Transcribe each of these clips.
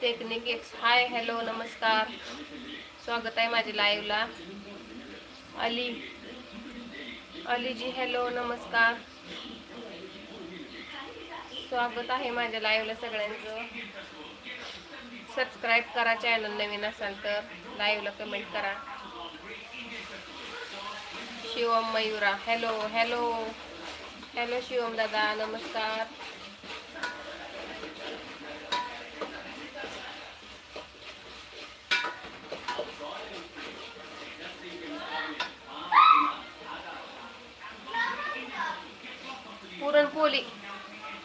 Technique x hi hello नमस्कार. स्वागत आहे माझ्या लाईव्हला अली. अलीजी हॅलो नमस्कार. स्वागत आहे माझ्या लाईव्हला सगळ्यांचं. सबस्क्राईब करा चॅनल नवीन असाल तर. लाईव्हला कमेंट करा. Shivam Mayura. Hello hello hello Shivam दादा. नमस्कार. पुरणपोळी.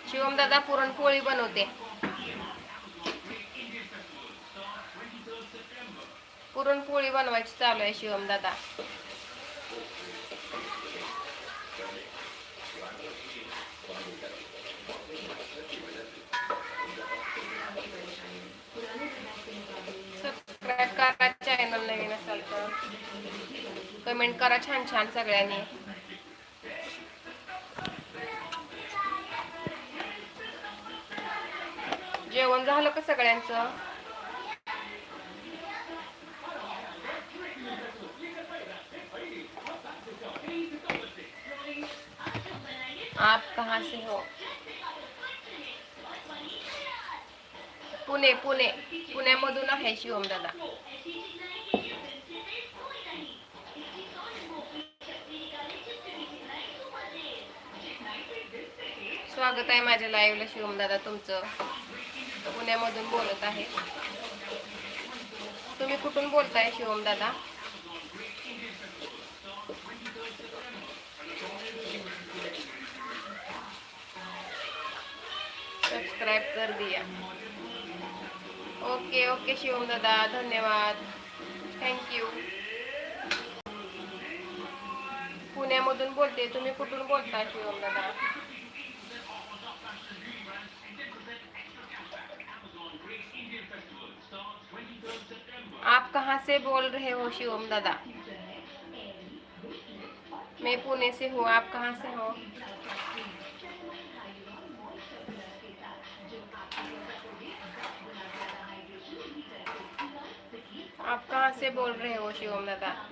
शिवम दादा पुरणपोळी बनवते. पुरणपोळी बनवायची चालू आहे शिवम दादा सबस्क्राईब करा चॅनल नवीन असाल तर. कमेंट करा छान छान सगळ्यांनी. जेवण झालं का सगळ्यांचं? आप कहाँ से हो? पुणे पुणे. पुण्यामधून आहे शिवम दादा. स्वागत आहे माझ्या लाईव्हला शिवम दादा तुमचं. पुण्यामधून बोलत आहे. तुम्ही कुठून बोलताय शिवम दादा सबस्क्राईब कर दिया. ओके ओके शिवम दादा धन्यवाद थँक्यू पुण्यामधून बोलते तुम्ही कुठून बोलता शिवम दादा आप कहाँ से बोल रहे हो, शिवम दादा? मैं पुणे से हूँ, आप कहाँ से हो? आप कहाँ से बोल रहे हो, शिवम दादा?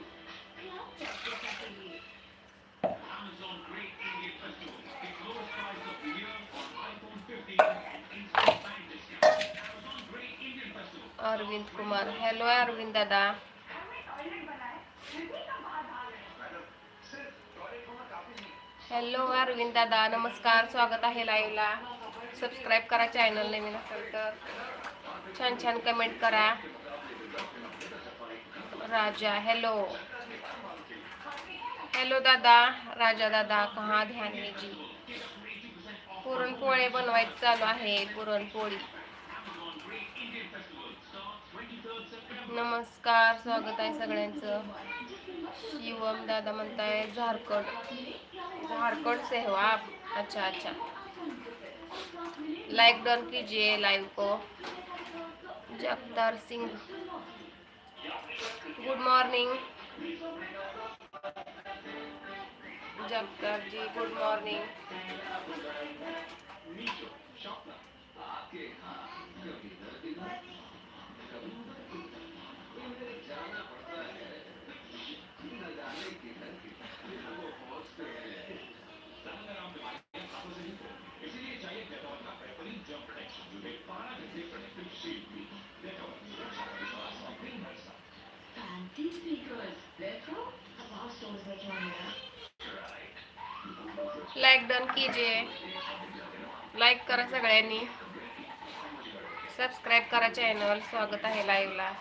अरविंद कुमार. हॅलो अरविंद दादा. हॅलो अरविंद दादा. नमस्कार. स्वागत आहे लाईव्हला सबस्क्राईब करा चॅनल नवीन असेल तर. छान छान कमेंट करा. राजा. हॅलो हॅलो दादा. राजा दादा कहा ध्यान जी? पुरणपोळे बनवायचं चालू आहे. पुरणपोळी. नमस्कार स्वागत आहे सगळ्यांचं. शिवम दादा म्हणताय झारखंड. झारखंड से हो आप अच्छा अच्छा. लाइक डन कीजिए लाइव को. Jagtar Singh. Good morning Jagtar ji good morning like done कीजिए. लाईक करा सगळ्यांनी. सबस्क्राईब करा चॅनल स्वागत आहे लाईव्हला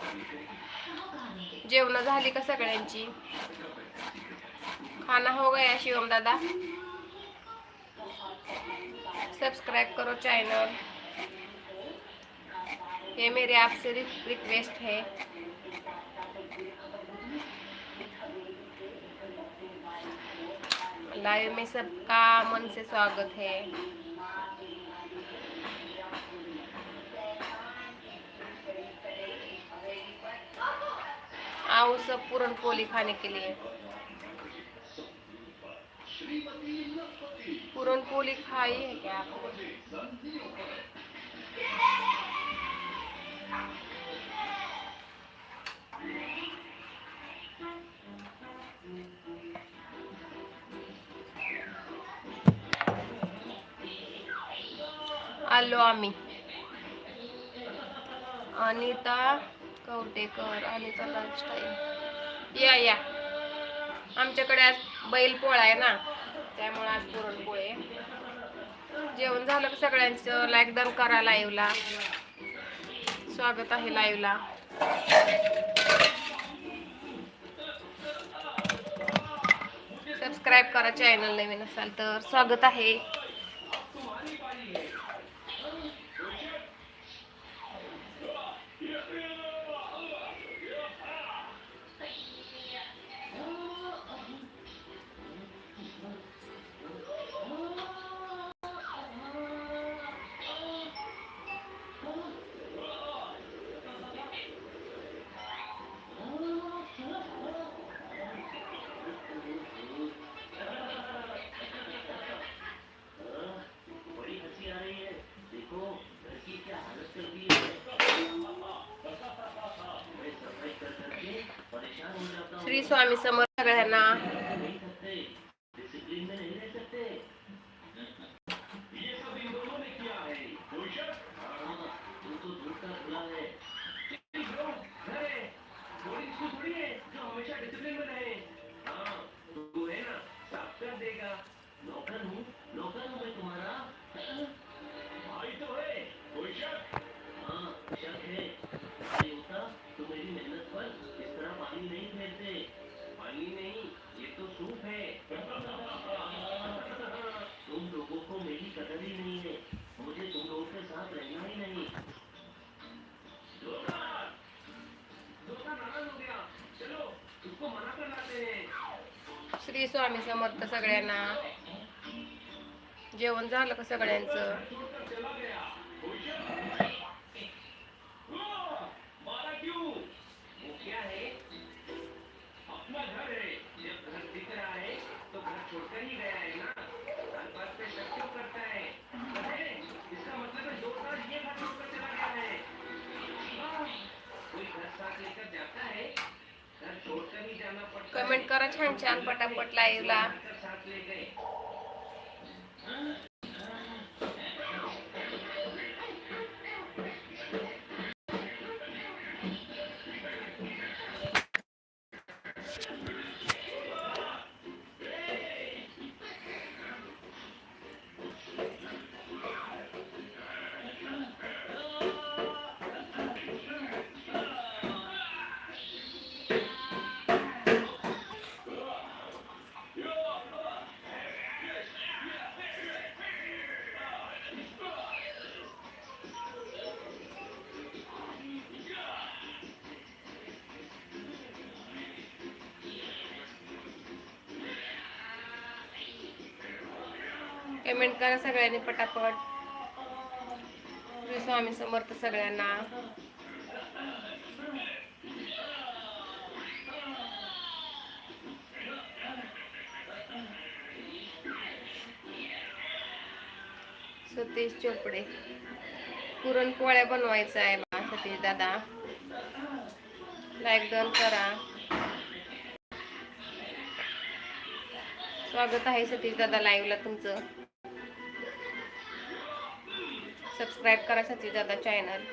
जेवण झाली का सगळ्यांची? खाना हो गया शिवम दादा? सब्सक्राइब करो चैनल ये मेरे आपसे रिक्वेस्ट है. लाइव में सबका मन से स्वागत है. आओ सब पूरन पोली खाने के लिए। पूरन पोली खाई है क्या? आलो आम्ही अनिता कवटेकर अनिता लाईफस्टाईल या या. आमच्याकडे आज बैल पोळा आहे ना त्यामुळे आज पुरणपोळे जेवण झालं की सगळ्यांचं? लाईक करा लाईव्हला स्वागत आहे लाईव्हला सबस्क्राईब करा चॅनल नवीन असाल तर. स्वागत आहे. स्वामी समर्थ सगळ्यांना श्री स्वामी समर्थ सगळ्यांना. जेवण झालं का सगळ्यांचं? छान छान पटापट लाईव्हला. कमेंट करा सगळ्यांनी पटापट. श्री स्वामी समर्थ सगळ्यांना. सतीश चोपडे. पुरणपोळ्या बनवायचं आहे बा सतीश दादा. लाईक डन करा. स्वागत आहे सतीश दादा लाईव्हला तुमचं. सबस्क्राईब करा सतीश दादा चॅनल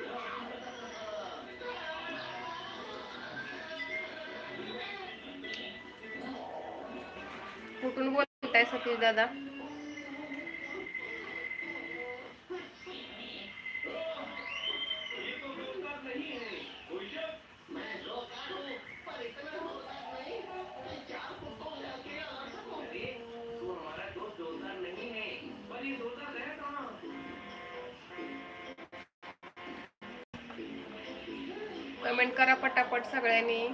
कुठून बोलताय सतीश दादा कमेंट करा पटापट सगळ्यांनी.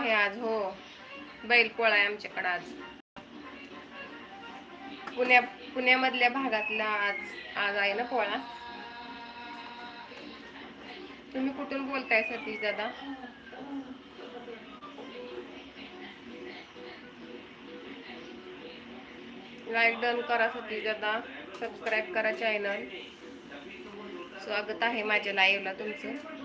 आहे आज हो. बैलपोळा आहे आमच्याकडे आज. पुण्या पुण्यामधल्या भागातला आज आज आहे ना पोळा? तुम्ही कुठून बोलताय सतीश दादा? लाईक डन करा सतीश दादा. सबस्क्राईब करा चॅनल स्वागत आहे माझ्या लाईव्हला तुमचं.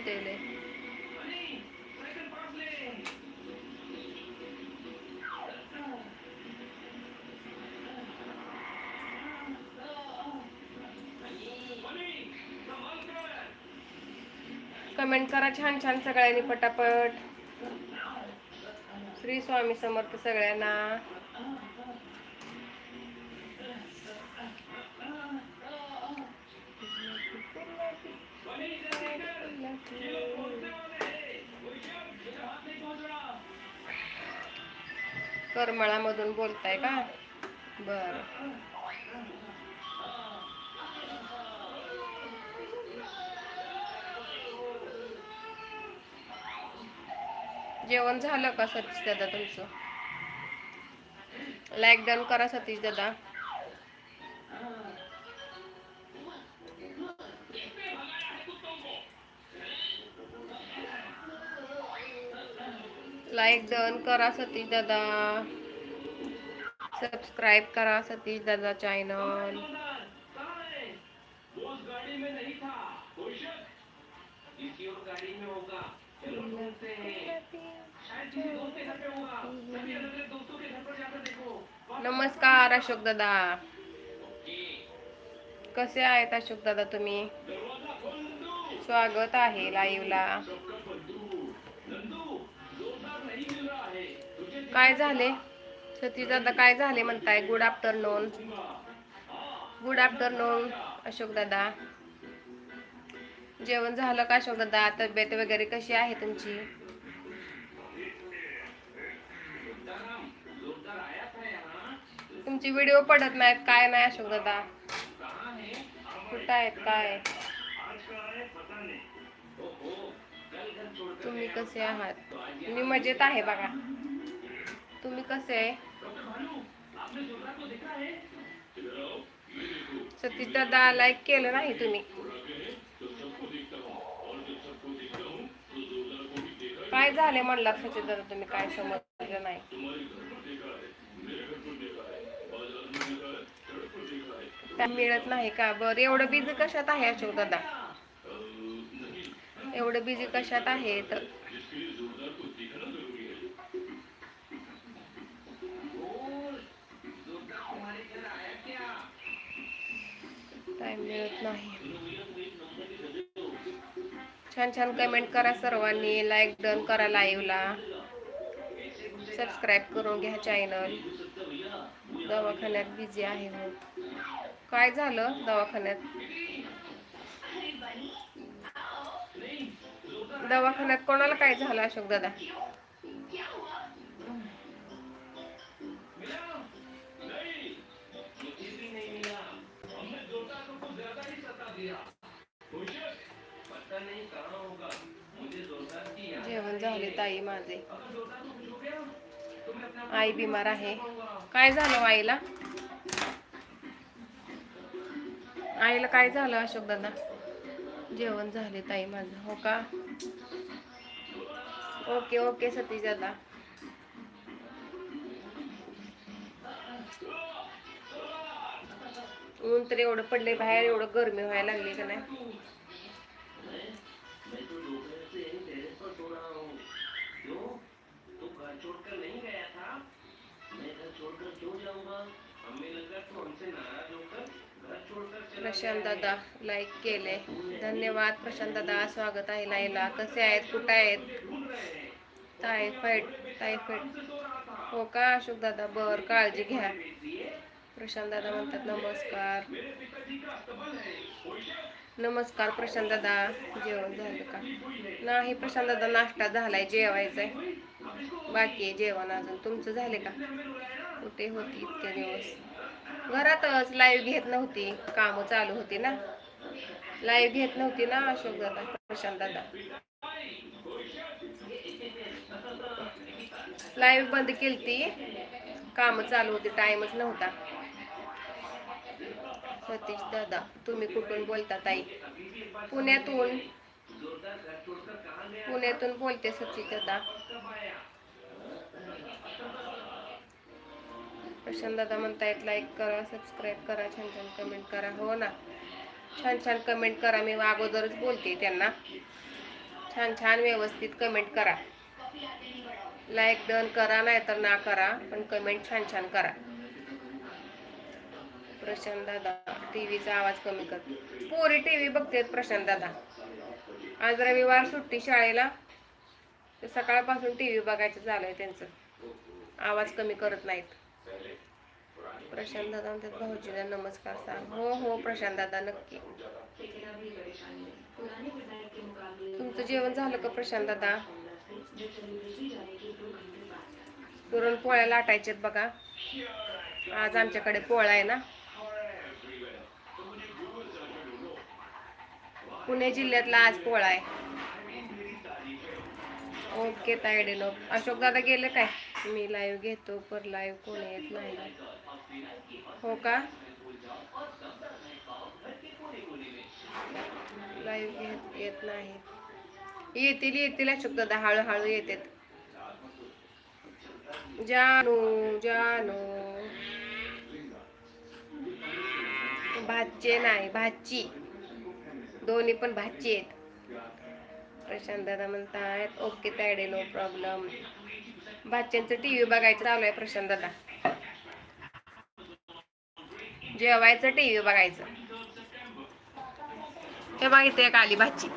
होते कमेंट करा छान छान सगळ्यांनी पटापट. श्री स्वामी समर्थ सगळ्यांना. करमळामधून बोलताय का? बर. जेवण झालं का सतीश दादा तुमचं? लाईक डन करा सतीश दादा. लाईक डन करा सतीश दादा. सबस्क्राईब करा सतीश दादा चॅनल नमस्कार अशोक दादा. कसे आहेत अशोक दादा तुम्ही? स्वागत आहे लाईव्हला काय झाले? सतीश दादा काय झाले म्हणताय? Good afternoon good afternoon Ashok दादा. जेवण झालं का अशोक दादा? तब्येत वगैरे कशी आहे तुमची? तुमची व्हिडिओ पडत नाहीत. काय नाही अशोक दादा. कुठं आहेत? काय? तुम्ही कसे आहात? मी मजेत आहे बघा. तुम्ही कसे आहे? सतीश दादा लाईक केलं नाही तुम्ही. काय झाले म्हणला सचित दादा तुम्ही काय समजलं नाही. मिळत नाही का? बरं एवढं बिझी कशात आहे अशोक दादा? एवढं बिझी कशात आहे? तर मिळत नाही. छान छान कमेंट करा सर्वांनी. लाईक डन करा लाईव्हला सबस्क्राईब करून घ्या चॅनल दवाखान्यात बिझी आहे हो काय झालं दवाखान्यात? दवाखान्यात कोणाला काय झालं अशोक दादा? जेवण झाले ताई माझे. आई बीमार आहे. काय झालं हो आईला? आईला काय झालं अशोक दादा? जेवण झाले ताई माझं. हो का? ओके ओके सतीश दादा. ऊन तर एवढं पडले बाहेर एवढं गरमी व्हायला लागली का नाही? प्रशांत दादा लाईक केले. धन्यवाद. प्रशांत दादा स्वागत आहे लाईला. कसे आहेत? कुठे आहेत? ढूंढ रहे टायफॉइड टायफॉइड हो का अशोक दादा? बर काळजी घ्या. प्रशांत दादा म्हणतात नमस्कार. नमस्कार प्रशांत दादा. जेवण झालं का? नाही प्रशांत दादा नाश्ता झालाय जेवायचंय. बाकी आहे जेवण अजून. तुमचं झाले का? कुठे होती इतके दिवस? घरातच लाईव्ह घेत नव्हती. कामं चालू होती ना. लाईव्ह घेत नव्हती ना अशोक दादा प्रशांत दादा. लाईव्ह बंद केलती. कामं चालू होती टाइमच नव्हता. सतीश दादा तुम्ही कुठून बोलता ताई? पुण्यातून. पुण्यातून बोलते सतीश दादा. प्रशांत दादा म्हणतायत लाईक करा सबस्क्राईब करा छान छान कमेंट करा हो ना? छान छान कमेंट करा मी अगोदरच बोलते त्यांना. छान छान व्यवस्थित कमेंट करा. लाईक डन करा नाही तर ना करा पण कमेंट छान छान करा. प्रशांत दादा टीव्हीचा आवाज कमी कर. पोरी टीव्ही बघतेत प्रशांत दादा. आज रविवार सुट्टी शाळेला. सकाळपासून टीव्ही बघायचं झालंय आहे त्यांचं. आवाज कमी करत नाहीत. प्रशांत दादा म्हणतात भाऊजीला नमस्कार सांग. हो हो प्रशांत दादा नक्की. तुमचं जेवण झालं का प्रशांत दादा? पुरणपोळ्या लाटायच्यात बघा. आज आमच्याकडे पोळा आहे ना. पुणे जिल्ह्यातला आज पोळा आहे. ओके तायडे लोक अशोक दादा गेले काय? मी लाईव्ह घेतो पर लाईव्ह कोणी येत नाही. हो का? लाईव्ह घेत येत नाही. येतील येतील अशोक दादा हळूहळू येतात. जानू जानू. भाचे नाही भाची दोन्ही पण भाची आहेत. प्रशांत दादा म्हणतायत ओके तायडे नो प्रॉब्लेम भाच्यांचं टीव्ही बघायचं चालू आहे प्रशांत दादा. जेवायचं टीव्ही बघायचं. हे बघितलं एक आली भाजी.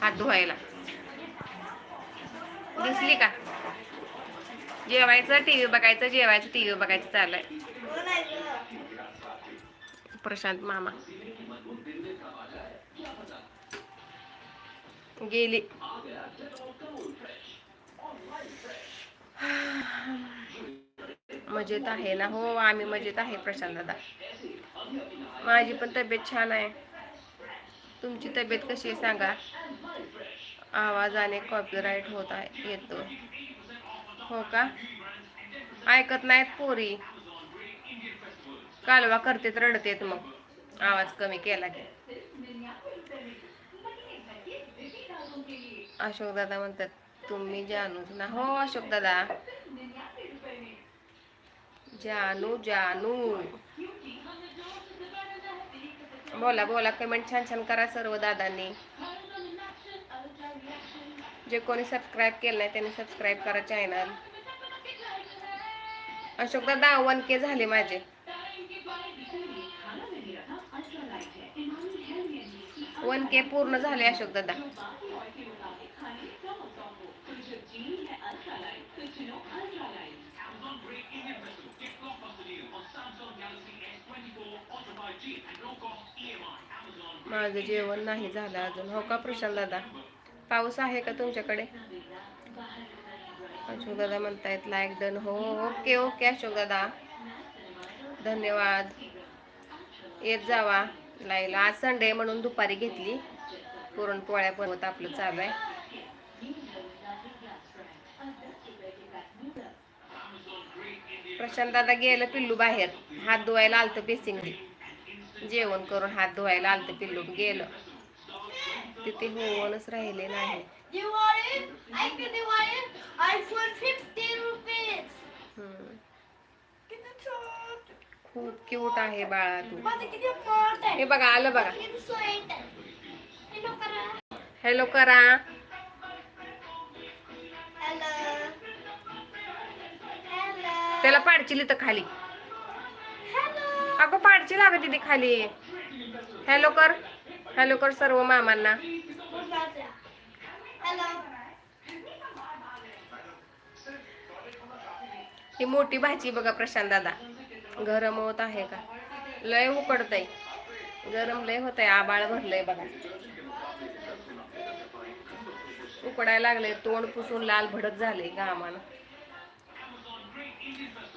हात धुवायला. दिसली का? जेवायचं टीव्ही बघायचं जेवायचं टीव्ही बघायचं चालू आहे प्रशांत मामा. गेली. मजेत आहे ना? हो आम्ही मजेत आहे प्रशांत दादा. माझी पण तब्येत छान आहे. तुमची तब्येत कशी आहे सांगा? आवाजाने कॉपीराईट होत आहे येतो हो का? ऐकत नाहीत पोरी. कालवा करतेत रडतेत मग. आवाज कमी केला की. अशोक दादा म्हणतात तुम्ही जाणूच ना. हो अशोक दादा. जानू जानू. बोला बोला कमेंट छान छान करा सर्व दादांनी. जे कोणी सबस्क्राईब केलं नाही त्यांनी सबस्क्राईब करा चॅनल अशोक दादा वन के झाले माझे. वन के पूर्ण झाले अशोक दादा. माझं जेवण नाही झालं अजून. हो का प्रशांत दादा? पाऊस आहे का तुमच्याकडे? अशोक दादा म्हणतायत लाईक डन हो ओके ओके अशोक दादा. धन्यवाद. येत जावा. लाईला आज संडे म्हणून दुपारी घेतली. पुरणपोळ्या बनवत आपलं चालू आहे. प्रशांत दादा गेलं पिल्लू बाहेर. हात धुवायला आलतं बेसिंगली जेवण करून हात धुवायला आलतं पिल्लू गेलं. तिथे होऊनच राहिले नाही. खूप क्यूट आहे बाळा तू. हे बघा आलं बघा. हॅलो करा. त्याला पाडचिली तर खाली. अगं पाडची लागत तिथे खाली. हॅलो कर. हॅलो कर सर्व मामांना. ही मोठी भाजी बघा प्रशांत दादा. गरम होत आहे का? लय उकडतय. गरम लय होत आहे आबाळ भरलंय बघा. उकडायला लागले तोंड पुसून लाल भडक झाले घामानं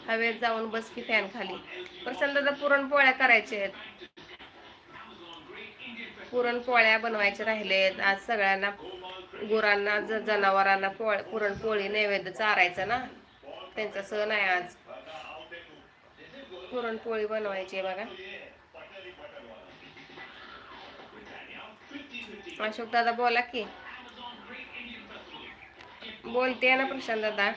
हवेत जाऊन बस की फॅन खाली. प्रचंड पुरणपोळ्या करायच्या आहेत. पुरणपोळ्या बनवायच्या राहिलेत. आज सगळ्यांना गुरांना ज- जनावरांना पोळ पुरणपोळी नैवेद्य चारायचं ना? त्यांचा सण आहे आज. पुरणपोळी बनवायची आहे बघा. अशोक दादा बोला की. बोलते ना प्रशांत दादा?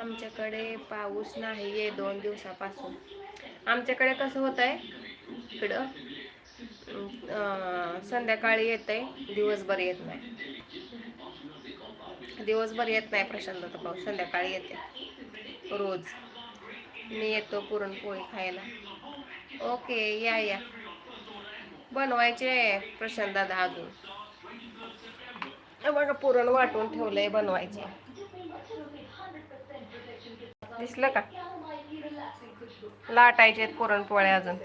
आमच्याकडे पाऊस नाही आहे दोन दिवसापासून. आमच्याकडे कसं होत आहे इकडं. संध्याकाळी येत आहे दिवसभर येत नाही. दिवसभर येत नाही प्रशांत पाऊस संध्याकाळी येते. रोज. मी येतो पुरणपोळी खायला. ओके या या. बनवायचे आहे प्रशांत दादा अजून. बघा पुरण वाटून ठेवलंय बनवायचे. दिसलं का? लाटायचे आहेत पुरणपोळ्या अजून.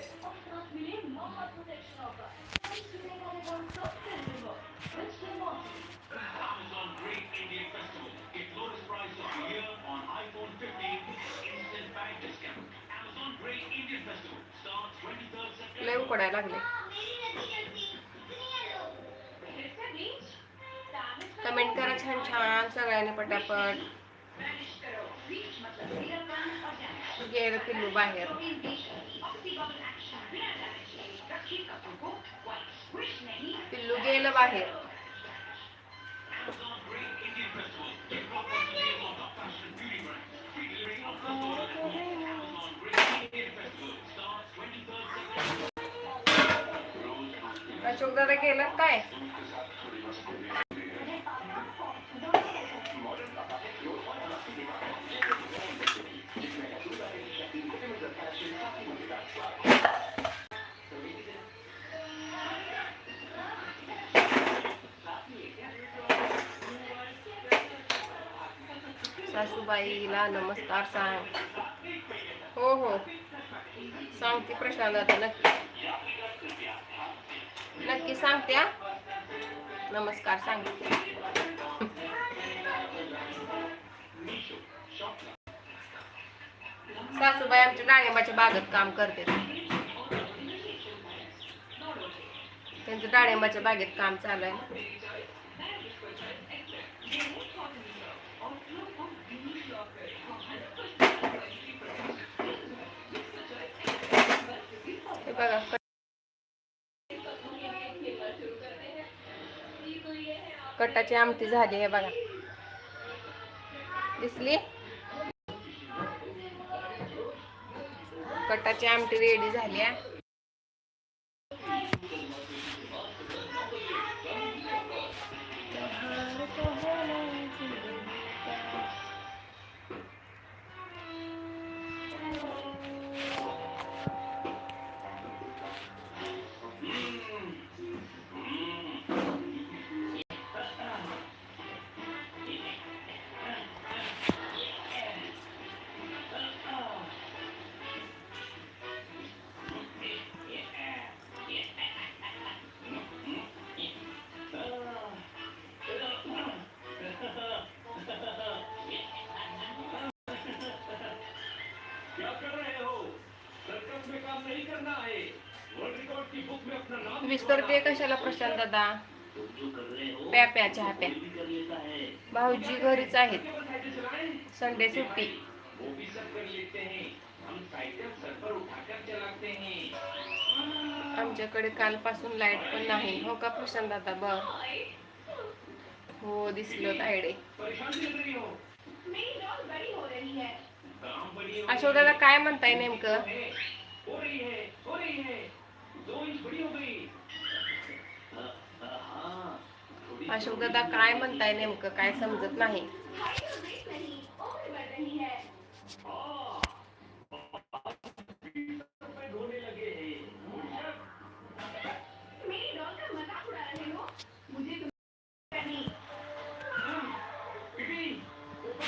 उकडायला लागले. कमेंट करा छान छान सगळ्यांनी पटापट. गेलं पिल्लू बाहेर. पिल्लू गेलं बाहेर. अशोक दादा काय? सासूबाईला नमस्कार सांग. हो हो. सांगते प्रशांत दादा नक्की. नक्की सांगते हा. नमस्कार सांगते. सासूबाई आमच्या डाळिंबाच्या बागेत काम करते त्यांचं डाळिंबाच्या बागेत काम चालू आहे हे बघा कटाची आमटी झाली हे बघा. दिसली? कटाची आमटी रेडी झाली आहे. विसरते कशाला प्रशांत दादा? प्या प्या चहा प्या. भाऊजी घरीच आहेत. संडे सुट्टी. आमच्याकडे कालपासून लाइट पण नाही. हो का प्रशांत दादा? बर. हो दिसलं तायडे. अशोक दादा काय म्हणताय नेमकं? अशोक दादा काय म्हणताय नेमकं? काय समजत नाही.